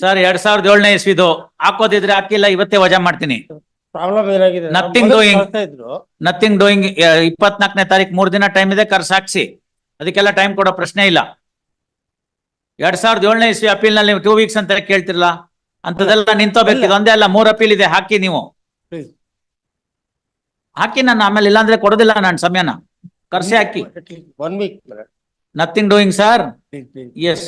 Sir ಎರಡ್ ಸಾವಿರದ ಏಳನೇ ಇಸ್ವಿದು. ಹಾಕೋದಿದ್ರೆ ಹಾಕಿಲ್ಲ ಇವತ್ತೇ ವಜಾ ಮಾಡ್ತೀನಿ. ಪ್ರಾಬ್ಲಮ್ ಏನಾಗಿದೆ? Nothing ಮೊದಲು doing. ನಥಿಂಗ್ ಡೂಯಿಂಗ್ ಇಪ್ಪತ್ನಾಲ್ಕನೇ ತಾರೀಕು ಮೂರ್ ದಿನ ಟೈಮ್ ಇದೆ ಕರ್ ಹಾಕ್ಸಿ. ಅದಕ್ಕೆಲ್ಲ ಟೈಮ್ ಕೊಡೋ ಪ್ರಶ್ನೆ ಇಲ್ಲ. ಎರಡ್ ಸಾವಿರದ ಏಳನೇ ಇಸ್ವಿ ಅಪೀಲ್ನಲ್ಲಿ ಟೂ ವೀಕ್ಸ್ ಅಂತ ಕೇಳ್ತಿರಲ್ಲ ಅಂತದೆಲ್ಲ ನಿಂತೋಬೇಕು ಒಂದೇ ಇದೊಂದೇ ಅಲ್ಲ ಮೂರ್ ಅಪೀಲ್ ಇದೆ ಹಾಕಿ ನೀವು. ಹಾಕಿ ನಾನು ಆಮೇಲೆ ಇಲ್ಲಾಂದ್ರೆ ಕೊಡೋದಿಲ್ಲ ನಾನು ಸಮಯನ. ಕರ್ಸಿ ಹಾಕಿ. One week nothing doing sir S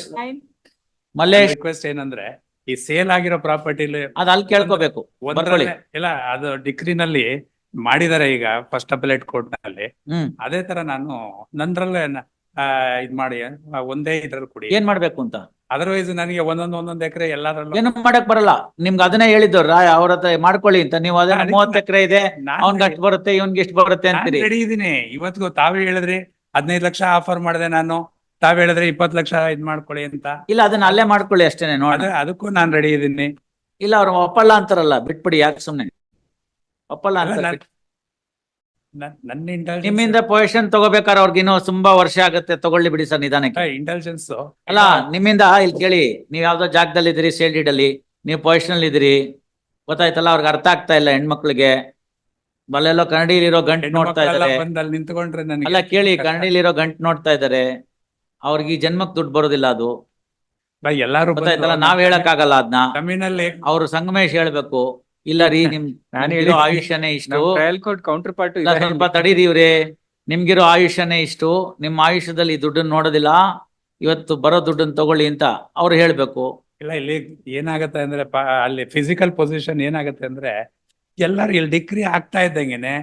Mallesh request ಏನಂದ್ರೆ ಈ ಸೇಲ್ ಆಗಿರೋ ಪ್ರಾಪರ್ಟಿಲಿ ಅದ್ ಅಲ್ಲಿ ಕೇಳ್ಕೋಬೇಕು. ಬರ್ಕೊಳ್ಳಿ. ಇಲ್ಲ ಅದು ಡಿಗ್ರಿನಲ್ಲಿ ಮಾಡಿದಾರೆ ಈಗ ಫಸ್ಟ್ ಅಪಲೇಟ್ ಕೋರ್ಟ್ನಲ್ಲಿ ಹ್ಮ್. ಅದೇ ತರ ನಾನು ನಂದ್ರಲ್ಲೇ ನ- ಆ, ಇದ್ ಮಾಡಿ ಆ, ಒಂದೇ ಇದ್ರಲ್ಲಿ ಕೊಡಿ. ಏನ್ ಮಾಡ್ಬೇಕು ಅಂತ? ಅದರ್ವೈಸ್ ನನಗೆ ಒಂದೊಂದ್ ಒಂದೊಂದ್ ಎಕರೆ ಎಲ್ಲಾದ್ರಲ್ಲೂ ಏನು ಮಾಡಕ್ ಬರಲ್ಲ. ನಿಮ್ಗೆ ಅದನ್ನೇ ಹೇಳಿದ್ದು ರಾಯ್ ಅವ್ರ ಹತ್ರ ಮಾಡ್ಕೊಳ್ಳಿ ಅಂತ. ನೀವು ಅದೇ ಅದಕ್ಕೆ ಮೂವತ್ತು ಎಕರೆ ಇದೆ ನಾನ್ ಅವ್ನ್ಗೆ ಅಷ್ಟು ಬರುತ್ತೆ ಇವನ್ಗೆ ಎಷ್ಟು ಬರುತ್ತೆ ಅಂತೀರಿ. ರೆಡಿ ಇದೀನಿ ಇವತ್ತಿಗೂ ತಾವೇ ಹೇಳಿದ್ರಿ ಹದಿನೈದು ಲಕ್ಷ ಆಫರ್ ಮಾಡಿದೆ ನಾನು. ತಾವ್ ಹೇಳಿದ್ರೆ ಇಪ್ಪತ್ತು ಲಕ್ಷ ಇದ್ ಮಾಡ್ಕೊಳ್ಳಿ ಅಂತ. ಇಲ್ಲ ಅದನ್ನ ಅಲ್ಲೇ ಮಾಡ್ಕೊಳ್ಳಿ ಅಷ್ಟೇನೆ ನೋಡ. ಅದ ಅದಕ್ಕೂ ನಾನ್ ರೆಡಿ ಇದೀನಿ ಇಲ್ಲ ಅವ್ರು ಒಪ್ಪಲ್ಲ ಅಂತಾರಲ್ಲ ಬಿಟ್ಬಿಡಿ ಯಾಕೆ ಸುಮ್ನೆ. ಒಪ್ಪಲ್ಲ ಅಲ್ಲ, ಅಂತ ನಾನ್- ನನ್- ನನ್ನ ಇಂಟೆಲಿಜೆನ್ಸ್ ನಿಮ್ಮಿಂದ ಪೊಸಿಷನ್ ತಗೋಬೇಕಾದ್ರೆ ಅವ್ರಿಗೆ ಇನ್ನೂ ತುಂಬಾ ವರ್ಷ ಆಗುತ್ತೆ ತಗೊಳ್ಳಿ ಬಿಡಿ ಸರ್ ನಿಧಾನಕ್ಕೆ. ಇಂಟೆಲಿಜೆನ್ಸ್ ಅಲ್ಲ ನಿಮ್ಮಿಂದ ಇಲ್ಲಿ ಕೇಳಿ ನೀವ್ ಯಾವ್ದೋ ಜಾಗದಲ್ಲಿ ಇದ್ರಿ ಸೇಲ್ ಡೀಡ್ ಅಲ್ಲಿ ನೀವು ಪೊಸಿಷನ್ ಇದ್ರಿ ಗೊತ್ತಾಯ್ತಲ್ಲ ಅವ್ರಿಗೆ ಅರ್ಥ ಆಗ್ತಾ ಇಲ್ಲ ಹೆಣ್ಮಕ್ಳಿಗೆ. ಬಲ್ಲೆಲ್ಲೋ ಕನ್ನಡಿಲಿರೋ ಗಂಟು ನೋಡ್ತಾ ಇದಾರೆ. ಅಲ್ಲಿ ನಿಂತ್ಕೊಂಡ್ರೆ ಅಲ್ಲ ಕೇಳಿ. ಕನ್ನಡಿಲಿರೋ ಗಂಟು ನೋಡ್ತಾ ಇದಾರೆ. ಅವ್ರಿಗೆ ಈ ಜನ್ಮಕ್ ದುಡ್ಡು ಬರೋದಿಲ್ಲ ಅದು. ಎಲ್ಲರೂ ಗೊತ್ತಾಯ್ತಲ್ಲ ನಾವ್ ಹೇಳಕ್ ಆಗಲ್ಲ ಅದನ್ನ ಜಮೀನಲ್ಲಿ ಅವ್ರು ಸಂಗಮೇಶ್ ಹೇಳ್ಬೇಕು ಇಲ್ಲ ರೀ ನಿಮ್ ನಾನು. ಆಯುಷ್ಯನೇ ಇಷ್ಟು. ಟ್ರಯಲ್ ಕೋರ್ಟ್ ಕೌಂಟರ್ ಪಾರ್ಟ್ ಇಲ್ಲ ಸ್ವಲ್ಪ ತಡೀರಿ ಇವ್ರೆ ನಿಮ್ಗಿರೋ ಆಯುಷ್ಯನೇ ಇಷ್ಟು. ನಿಮ್ಮ ಆಯುಷ್ಯದಲ್ಲಿ ಈ ದುಡ್ಡನ್ನ ನೋಡೋದಿಲ್ಲ. ಇವತ್ತು ಬರೋ ದುಡ್ಡನ್ನ ತಗೊಳ್ಳಿ ಅಂತ ಅವ್ರು ಹೇಳ್ಬೇಕು. ಇಲ್ಲ ಇಲ್ಲಿ ಏನಾಗತ್ತೆ ಅಂದ್ರೆ ಅಲ್ಲಿ ಫಿಸಿಕಲ್ ಪೊಸಿಷನ್ ಏನಾಗತ್ತೆ ಅಂದ್ರೆ ಎಲ್ಲರೂ ಇಲ್ಲಿ ಡಿಗ್ರಿ ಆಗ್ತಾ ಇದ್ದಂಗೆನೆ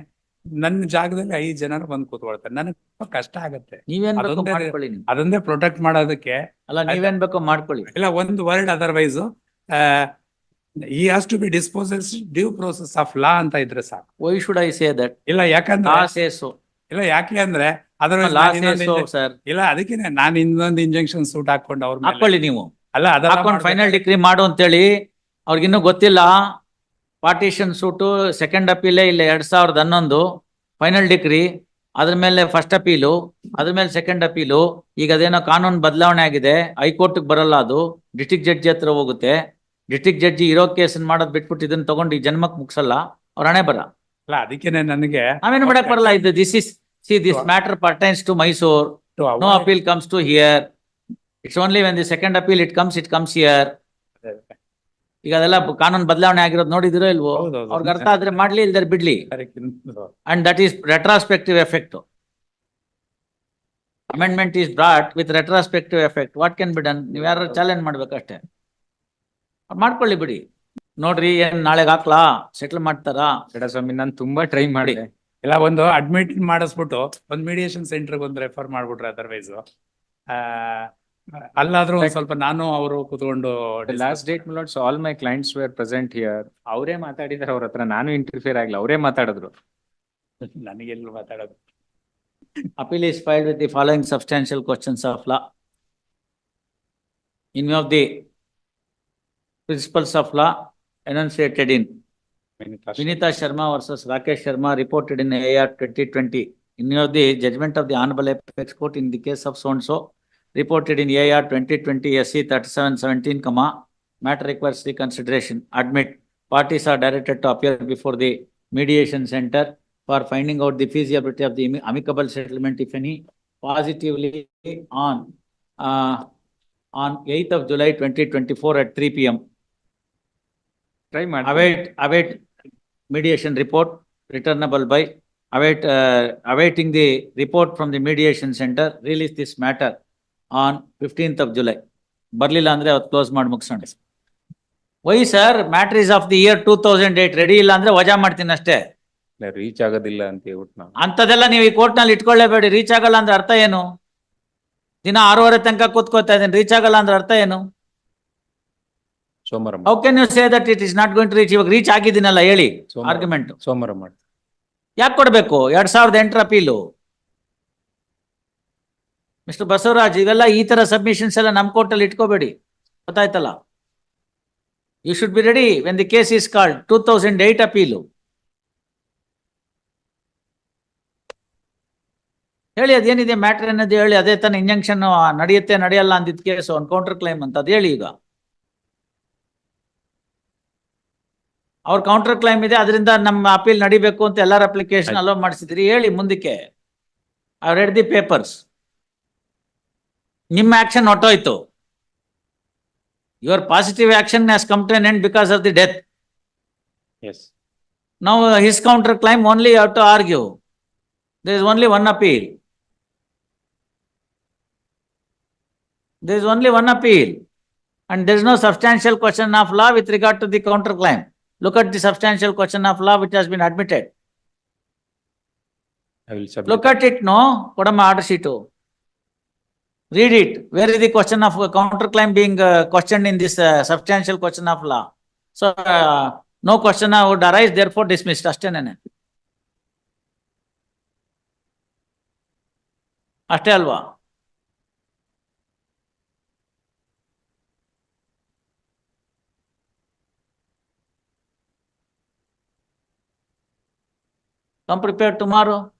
ನನ್ನ ಜಾಗದಲ್ಲಿ ಐದ್ ಜನರು ಬಂದು ಕೂತ್ಕೊಳ್ತಾರೆ. ನನಗೆ ತುಂಬಾ ಕಷ್ಟ ಆಗತ್ತೆ. ನೀವೇನ್ ಬೇಕೋ ಅದೊಂದೇ- ಮಾಡ್ಕೊಳ್ಳಿ ನೀವು. ಅದನ್ನೇ ಪ್ರೊಟೆಕ್ಟ್ ಮಾಡೋದಕ್ಕೆ ಅಲ್ಲ ನೀವೇನ್ ಬೇಕೋ ಮಾಡ್ಕೊಳ್ಳಿ. ಇಲ್ಲ ಒಂದು ವರ್ಡ್ ಅದರ್ವೈಸ್ ಈ has to be disposes due process of law ಅಂತ ಇದ್ರೆ ಸಾಕು. Why should I say that ಇಲ್ಲ ಯಾಕಂದ್ರೆ ಇಲ್ಲ ಯಾಕೆ ಅಂದ್ರೆ inje- ಸರ್ ಇಲ್ಲ ಅದಕ್ಕೆ ನಾನು ಇನ್ನೊಂದು ಇಂಜೆಕ್ಷನ್ ಸೂಟ್ ಹಾಕೊಂಡು ಅವ್ರ ಮೇಲೆ ಹಾಕೊಳ್ಳಿ ನೀವು. ಅಲ್ಲ ಅದೆಲ್ಲ ಹಾಕೊಂಡು ಮಾಡ್ಬೇಕು. ಫೈನಲ್ ಡಿಗ್ರಿ ಮಾಡು ಅಂತೇಳಿ ಅವ್ರಿಗಿನ್ನೂ ಗೊತ್ತಿಲ್ಲ. ಪಾರ್ಟಿಷನ್ ಸೂಟು ಸೆಕೆಂಡ್ ಅಪೀಲೇ ಇಲ್ಲ ಎರಡ್ ಸಾವಿರದ ಹನ್ನೊಂದು ಫೈನಲ್ ಡಿಗ್ರಿ ಅದ್ರ ಮೇಲೆ ಫಸ್ಟ್ ಅಪೀಲು ಅದ್ರ ಮೇಲೆ ಸೆಕೆಂಡ್ ಅಪೀಲು ಈಗ ಅದೇನೋ ಕಾನೂನು ಬದಲಾವಣೆ ಆಗಿದೆ ಹೈಕೋರ್ಟ್ ಬರಲ್ಲ ಅದು ಡಿಸ್ಟ್ರಿಕ್ಟ್ ಜಡ್ಜಿ ಹತ್ರ ಹೋಗುತ್ತೆ ಡಿಸ್ಟ್ರಿಕ್ಟ್ ಜಡ್ಜಿ ಇರೋ ಕೇಸ್ ಮಾಡೋದ್ ಬಿಟ್ಬಿಟ್ಟು ಇದನ್ನ ತಗೊಂಡು ಈ ಜನ್ಮಕ್ ಮುಗಿಸಲ್ಲ ಅವ್ರ ಹಣೆ ಬರ. ಅಲ್ಲ ಅದಕ್ಕೆ ನನಗೆ ನಾವೇನು ಮಾಡಕ್ ಬರಲ್ಲ ಇದು this is see this matter pertains to Mysore to appeal comes to here it's only It's the second appeal it comes it comes here. ಈಗ ಅದೆಲ್ಲ ಕಾನೂನು ಬದಲಾವಣೆ ಆಗಿರೋದು ನೋಡಿದಿರೋ ಇಲ್ವೋ. ಅವ್ರಿಗೆ ಅರ್ಥ ಆದ್ರೆ ಮಾಡ್ಲಿ ಇಲ್ದರೆ ಬಿಡ್ಲಿ. Correct and that is retrospective effect amendment is brought with retrospective effect what can be done ನೀವು ಯಾರು ಚಾಲೆಂಜ್ ಮಾಡ್ಬೇಕಷ್ಟೇ. ಅವ್ರ್ ಮಾಡ್ಕೊಳ್ಳಿ ಬಿಡಿ. ನೋಡ್ರಿ ಏನ್ ನಾಳೆಗ್ ಹಾಕ್ಲಾ? ಸೆಟ್ಲ್ ಮಾಡ್ತಾರಾ? ಸ್ವಾಮಿ ನಾನ್ ತುಂಬಾ ಟ್ರೈ ಮಾಡಿದೆ. ಇಲ್ಲ ಒಂದು ಅಡ್ಮಿಟ್ ಮಾಡಿಸ್ಬಿಟ್ಟು ಒಂದು ಮೀಡಿಯೇಷನ್ ಸೆಂಟರ್ ಒಂದು ರೆಫರ್ ಮಾಡ್ಬಿಟ್ರೆ ಅದರ್ವೈಸ್ ಅಲ್ಲಾದ್ರೂ ಸ್ವಲ್ಪ ನಾನು ಅವರು ಕುತ್ಕೊಂಡು last date notes all my clients were present here ಅವರೇ ಮಾತಾಡಿದ್ರೆ ಅವ್ರ ಹತ್ರ. ನಾನು ಇಂಟರ್ಫಿಯರ್ ಆಗಲಿಲ್ಲ. ಅವರೇ ಮಾತಾಡಿದ್ರು. ನನಗೆಲ್ಲ ಮಾತಾಡೋದು. Appeal is filed with the following substantial questions of law in of the principles of law enunciated in Vineeta Sharma versus Rakesh Sharma reported in A R twenty twenty in of the judgement of the honourable apex court in the case of so and so reported in AR 2020 AC 3717, comma, matter requires reconsideration. Admit parties are directed to appear before the mediation center for finding out the feasibility of the amicable settlement, if any, positively on uh, on 8th of July 2024 at 3 p.m. Try await await mediation report returnable by await uh, awaiting the report from the mediation center. Release this matter on fifteenth of July ಬರಲಿಲ್ಲ ಅಂದ್ರೆ ಅವತ್ತು close ಮಾಡಿ ಮುಗಿಸೋಣ. Why sir matter is of the year two thousand eight ready ಇಲ್ಲ ಅಂದ್ರೆ ವಜಾ ಮಾಡ್ತೀನಿ ಅಷ್ಟೇ. ರೀಚ್ ಆಗೋದಿಲ್ಲ ಅಂತ ಹೇಳ್ಬಿಟ್ಟು ನಾವು. ಅಂತದೆಲ್ಲ ನೀವು ಈ ಕೋರ್ಟ್ನಲ್ಲಿ ಇಟ್ಕೊಳ್ಳೇಬೇಡಿ. ರೀಚ್ ಆಗಲ್ಲ ಅಂದ್ರೆ ಅರ್ಥ ಏನು? ದಿನ ಆರೂವರೆ ತನಕ ಕೂತ್ಕೋತಾ ಇದ್ದೀನಿ. ರೀಚ್ ಆಗಲ್ಲ ಅಂದ್ರೆ ಅರ್ಥ ಏನು? ಸೋಮವಾರ how can you say that it is not going to reach ಇವಾಗ ರೀಚ್ ಆಗಿದ್ದೀನಲ್ಲ ಹೇಳಿ. ಸೋಮವಾರ ಆರ್ಗ್ಯುಮೆಂಟ್. ಸೋಮವಾರ ಮಾಡಿ ಯಾಕೆ ಕೊಡಬೇಕು? ಎರಡ್ ಸಾವಿರದ ಎಂಟರ ಅಪೀಲು. ಮಿಸ್ಟರ್ ಬಸವರಾಜ್ ಇವೆಲ್ಲ ಈ ತರ ಸಬ್ಮಿಷನ್ಸ್ ಎಲ್ಲ ನಮ್ಮ ಕೋರ್ಟಲ್ಲಿ ಇಟ್ಕೋಬೇಡಿ. ಗೊತ್ತಾಯ್ತಲ್ಲ? You should be ready when the case is called two thousand eight appeal ಹೇಳಿ ಅದೇನಿದೆ ಮ್ಯಾಟರ್ ಅನ್ನೋದು ಹೇಳಿ ಅದೇ ತಾನೇ ಇಂಜಂಕ್ಷನ್ ನಡೆಯುತ್ತೆ ನಡೆಯಲ್ಲ ಅಂದಿದ್ದ ಕೇಸು ಒಂದು ಕೌಂಟರ್ ಕ್ಲೈಮ್ ಅಂತ ಅದು ಹೇಳಿ ಈಗ. ಅವ್ರ ಕೌಂಟರ್ ಕ್ಲೈಮ್ ಇದೆ ಅದರಿಂದ ನಮ್ಮ ಅಪೀಲ್ ನಡಿಬೇಕು ಅಂತ ಎಲ್ಲರ ಅಪ್ಲಿಕೇಶನ್ ಅಲೋ ಮಾಡಿಸಿದ್ರಿ. ಹೇಳಿ ಮುಂದಕ್ಕೆ. ಅವ್ರು ರೆಡ್ ದಿ ಪೇಪರ್ಸ್ ನಿಮ್ಮ action ಹೊಟ್ಟೋಯ್ತು your positive action has come to an end because of the death is Now his counter claim only you have to argue. There is only one appeal. There is only one appeal. And there is no substantial question of law with regard to the counter claim. Look at the substantial question of law which has been admitted. I will submit Look at Read it. Where is the question of uh, counterclaim being uh, questioned in this uh, substantial question of law? So, uh, no question uh, would arise, therefore dismissed. ಅಷ್ಟೇನೇನೆ. ಅಷ್ಟೇ ಅಲ್ವಾ? Come prepared tomorrow.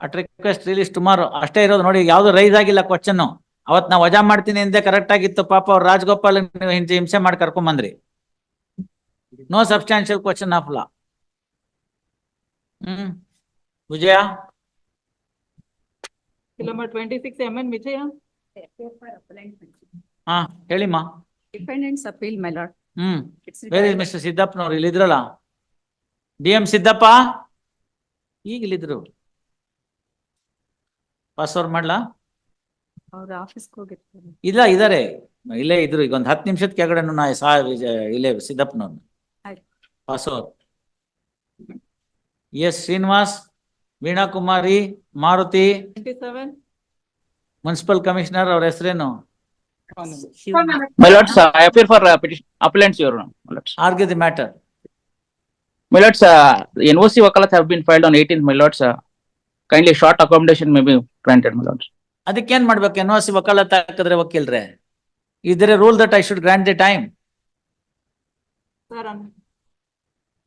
at request release tomorrow ಅಷ್ಟೇ ಇರೋದು ನೋಡಿ ಯಾವ್ದು rice ಆಗಿಲ್ಲ question ಅವತ್ ನಾವು ವಜಾ ಮಾಡ್ತೀನಿ ಅಂದೆ ಕರೆಕ್ಟ್ ಆಗಿತ್ತು. ಪಾಪ ಅವ್ರು ರಾಜಗೋಪಾಲ್ ನೀವು ಹಿಂಸೆ ಹಿಂಸೆ ಮಾಡಿ ಕರ್ಕೊಂಡ್ ಬಂದ್ರಿ no substantial question of law hmm. Vijaya. ಹಾ ಹೇಳಿಮ್ಮ. Dependents appeal my lord hmm. Where is mister ಸಿದ್ದಪ್ಪನವ್ರು ಇಲ್ಲಿದ್ರಲ್ಲ? ಡಿ ಎಂ ಸಿದ್ದಪ್ಪ ಈಗ ಇಲ್ಲಿದ್ರು ಪಾಸ್ ಓವರ್ ಮಾಡ್ಲಾ? ಇಲ್ಲ ಇದಾರೆ. ಇಲ್ಲೇ ಇದ್ರು ಈಗ ಒಂದ್ ಹತ್ತು ನಿಮಿಷದ ಕೆಳಗಡೆ ನಾ ಇಲ್ಲೇ ಸಿದ್ದಪ್ಪನವ್ರ pass over S Srinivas Veena Kumari Maruti municipal commissioner ಅವ್ರ ಹೆಸರೇನು? Argue the matter my lords N O C vakalat have been filed on eighteen my lords kindly short accommodation may be granted, my lords. ಅದಕ್ಕೇನ್ ಮಾಡ್ಬೇಕು N C vakalat ಹಾಕಿದ್ರೆ ವಕೀಲ್ರೆ ಇದ್ರೆ rule that I should grant the time Sir, on-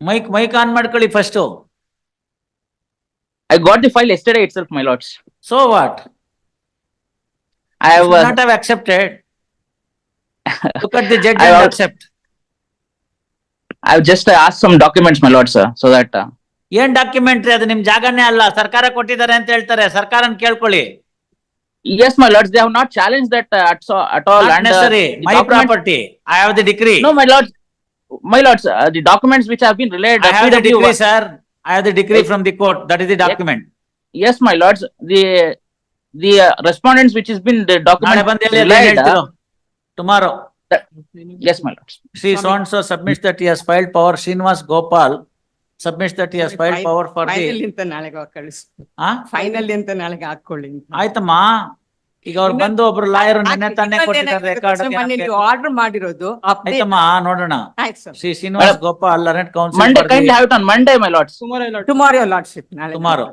mike mike on ಮಾಡ್ಕೊಳ್ಳಿ first I got the file yesterday itself, my lords. So what I have, uh, not have accepted look at the judge I and have- accept I have just uh, asked some documents, my lords, uh, so that, uh, ಏನ್ documentary ಅದು ನಿಮ್ ಜಾಗನೇ ಅಲ್ಲ ಸರ್ಕಾರ ಕೊಟ್ಟಿದ್ದಾರೆ ಅಂತ ಹೇಳ್ತಾರೆ ಸರ್ಕಾರನ್ ಕೇಳ್ಕೊಳ್ಳಿ yes, my lords, they have not challenged that uh, at so, at all. Not and, uh, necessary. the My document- property. I have the decree. No, my lords, my lords, uh, the documents which have been relayed. I uh, have the PW decree, sir. I have the decree from the court. That is the document. Yes, my lords, the, the uh, respondents which has been the ನಾಳೆ document ಬಂದು ಹೇಳಿ ಎಲ್ಲ relayed, ಹೇಳ್ತಿರೋ. uh, Tomorrow, yes, my lords. Sri so and so submits that he has filed power. submit that yes file power for final ಅಂತ ನಾಳೆಗೆ ಕಳಿಸಿ. ಆ? Finally ಅಂತ ನಾಳೆಗೆ ಹಾಕೊಳ್ಳಿ ಆಯ್ತಮ್ಮ. ಈಗ ಅವ್ರು ಬಂದು ಒಬ್ರು ಲಾಯರ್ ನಿನ್ನೆ ತಾನೇ ಕೊಟ್ಟಿದ್ದಾರೆ ಆರ್ಡರ್ ಮಾಡಿರೋದು ಆಯ್ತಮ್ಮ ನೋಡೋಣ. Shri Srinivas Gopal learned counsel Monday kind have it on Monday my lord tomorrow ನಾಳೆ. ಟುಮಾರೋ